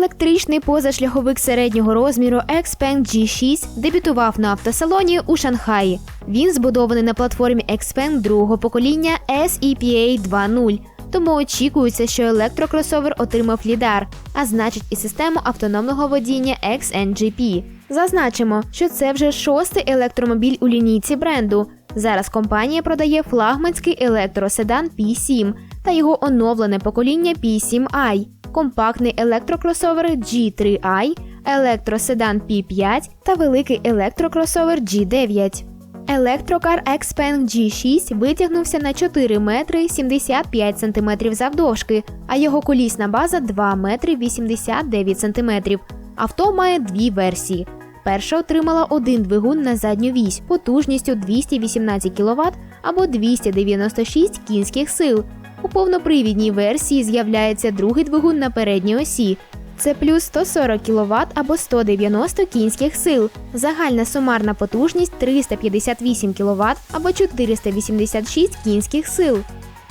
Електричний позашляховик середнього розміру Xpeng G6 дебютував на автосалоні у Шанхаї. Він збудований на платформі Xpeng другого покоління SEPA 2.0, тому очікується, що електрокросовер отримав лідар, а значить і систему автономного водіння XNGP. Зазначимо, що це вже шостий електромобіль у лінійці бренду. Зараз компанія продає флагманський електроседан P7 та його оновлене покоління P7i компактний електрокросовер G3i, електроседан P5 та великий електрокросовер G9. Електрокар Xpeng G6 витягнувся на 4 метри 75 сантиметрів завдовжки, а його колісна база 2 метри 89 сантиметрів. Авто має дві версії. Перша отримала один двигун на задню вісь потужністю 218 кВт або 296 кінських сил. У повнопривідній версії з'являється другий двигун на передній осі. Це плюс 140 кВт або 190 кінських сил. Загальна сумарна потужність 358 кВт або 486 кінських сил.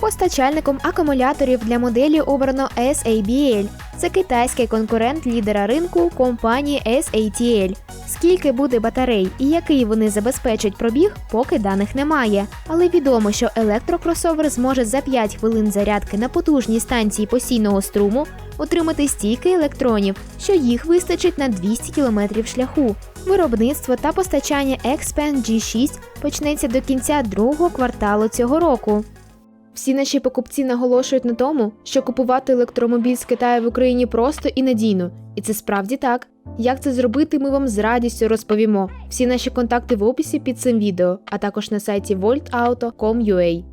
Постачальником акумуляторів для моделі обрано SABL. Це китайський конкурент лідера ринку компанії SATL. Скільки буде батарей і який вони забезпечать пробіг, поки даних немає. Але відомо, що електрокросовер зможе за 5 хвилин зарядки на потужній станції постійного струму отримати стільки електронів, що їх вистачить на 200 км шляху. Виробництво та постачання Xpeng G6 почнеться до кінця другого кварталу цього року. Всі наші покупці наголошують на тому, що купувати електромобіль з Китаю в Україні просто і надійно, і це справді так. Як це зробити, ми вам з радістю розповімо. Всі наші контакти в описі під цим відео, а також на сайті voltauto.com.ua.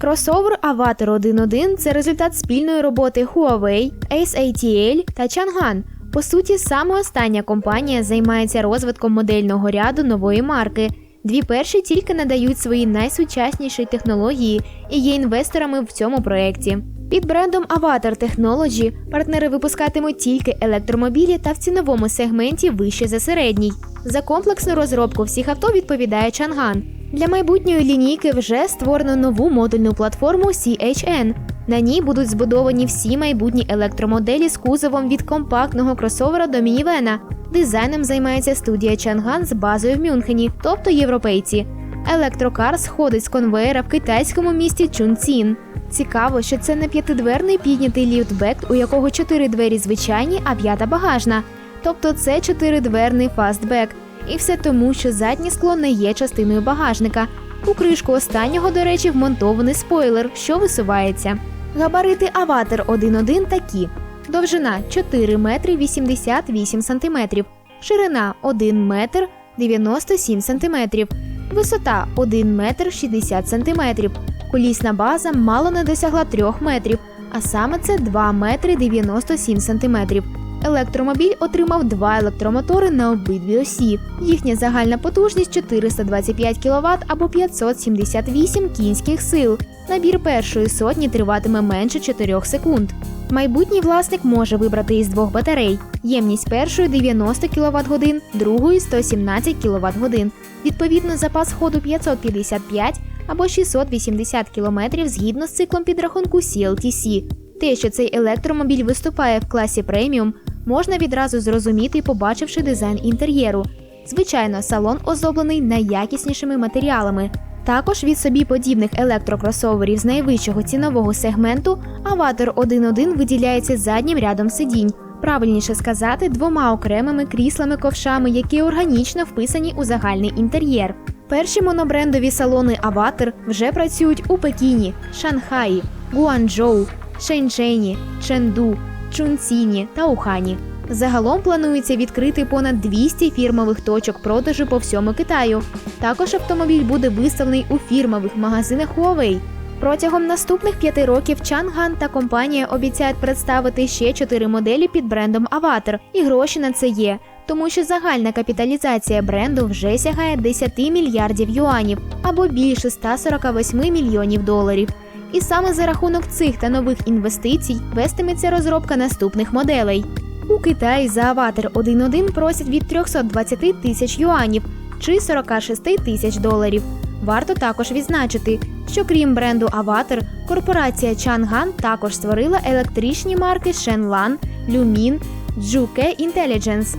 Кросовер Avatar 1.1 – це результат спільної роботи Huawei, SATL та Chang'an. По суті, саме остання компанія займається розвитком модельного ряду нової марки. Дві перші тільки надають свої найсучасніші технології і є інвесторами в цьому проєкті. Під брендом Avatar Technology партнери випускатимуть тільки електромобілі та в ціновому сегменті вище за середній. За комплексну розробку всіх авто відповідає Chang'an. Для майбутньої лінійки вже створено нову модульну платформу CHN. На ній будуть збудовані всі майбутні електромоделі з кузовом від компактного кросовера до мінівена. Дизайном займається студія Chang'an з базою в Мюнхені, тобто європейці. Електрокар сходить з конвеєра в китайському місті Чунцін. Цікаво, що це не п'ятидверний піднятий ліфтбек, у якого чотири двері звичайні, а п'ята багажна. Тобто це чотиридверний фастбек. І все тому, що заднє скло не є частиною багажника. У кришку останнього, до речі, вмонтований спойлер, що висувається. Габарити Аватар 1.1 такі: довжина 4 метри 88 сантиметрів, ширина 1 метр 97 сантиметрів, висота 1 метр 60 сантиметрів. Колісна база мало не досягла 3 метрів, а саме це 2 метри 97 сантиметрів. Електромобіль отримав два електромотори на обидві осі. Їхня загальна потужність 425 кВт або 578 кінських сил. Набір першої сотні триватиме менше 4 секунд. Майбутній власник може вибрати із двох батарей. Ємність першої 90 кВт годин, другої 117 кВт. Відповідно, запас ходу 555 або 680 км згідно з циклом підрахунку CLTC. Те, що цей електромобіль виступає в класі преміум, можна відразу зрозуміти, побачивши дизайн інтер'єру. Звичайно, салон оздоблений найякіснішими матеріалами. Також від собі подібних електрокросоверів з найвищого цінового сегменту Аватар 1.1 виділяється заднім рядом сидінь. Правильніше сказати, двома окремими кріслами-ковшами, які органічно вписані у загальний інтер'єр. Перші монобрендові салони Аватар вже працюють у Пекіні, Шанхаї, Гуанчжоу, Шенчжені, Ченду, Чунціні та Ухані. Загалом планується відкрити понад 200 фірмових точок продажу по всьому Китаю. Також автомобіль буде виставлений у фірмових магазинах Huawei. Протягом наступних п'яти років Chang'an та компанія обіцяють представити ще чотири моделі під брендом Avatar, і гроші на це є. тому що загальна капіталізація бренду вже сягає 10 мільярдів юанів або більше 148 мільйонів доларів. І саме за рахунок цих та нових інвестицій вестиметься розробка наступних моделей. У Китаї за аватар 1.1 просять від 320 тисяч юанів чи 46 тисяч доларів. Варто також відзначити, що крім бренду Аватар, корпорація Chang'an також створила електричні марки Shenlan, Lumin, Juke Intelligence.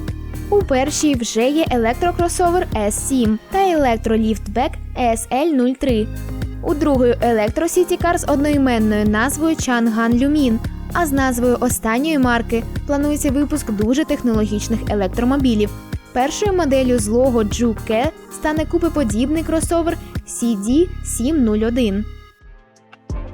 У першій вже є електрокросовер S7 та електроліфтбек SL03. У другої електросітікар з одноіменною назвою Чанган Люмін. а з назвою останньої марки планується випуск дуже технологічних електромобілів. Першою моделлю злого Juke стане купеподібний кросовер CD701.